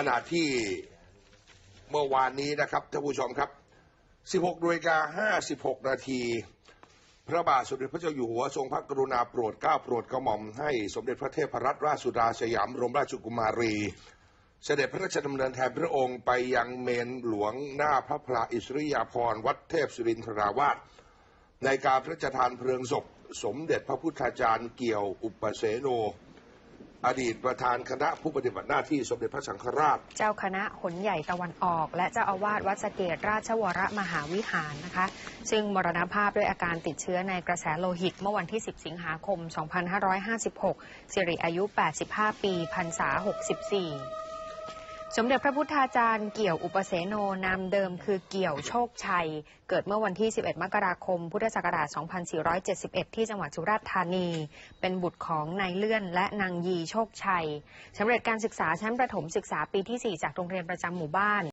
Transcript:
ขณะที่เมื่อวานนี้นะครับท่านผู้ชมครับ 16นาฬิกา56 นาทีพระบาทสมเด็จพระเจ้าอยู่หัวทรงพระกรุณาโปรดเกล้าโปรดกระหม่อมให้สมเด็จพระเทพรัตนราชสุดาสยามรมราชกุมารี เสด็จพระราชดำเนินแทนพระองค์ไปยังเมนหลวงหน้าพระพลาอิสริยาภรณ์วัดเทพศิรินทราวาสในการพระราชทานเพลิงศพ สมเด็จพระพุทธาจารย์เกี่ยวอุปเสโน อดีตประธานคณะผู้ปฏิบัติหน้าที่สมเด็จพระสังฆราช เจ้าคณะหนใหญ่ตะวันออก และเจ้าอาวาสวัดสเกตราชวรมหาวิหารนะคะ ซึ่งมรณภาพด้วยอาการติดเชื้อในกระแสโลหิต เมื่อวันที่ 10 สิงหาคม 2556 สิริอายุ 85 ปีพรรษา 64 สมเด็จพระพุทธาจารย์เกี่ยวอุปเสโนนามเดิมคือเกี่ยวโชคชัย เกิดเมื่อวันที่ 11 มกราคม พุทธศักราช 2471 ที่จังหวัดสุราษฎร์ธานี เป็นบุตรของนายเลื่อนและนางยีโชคชัยสำเร็จการศึกษาชั้นประถมศึกษาปีที่ 4 จากโรงเรียนประจำหมู่บ้าน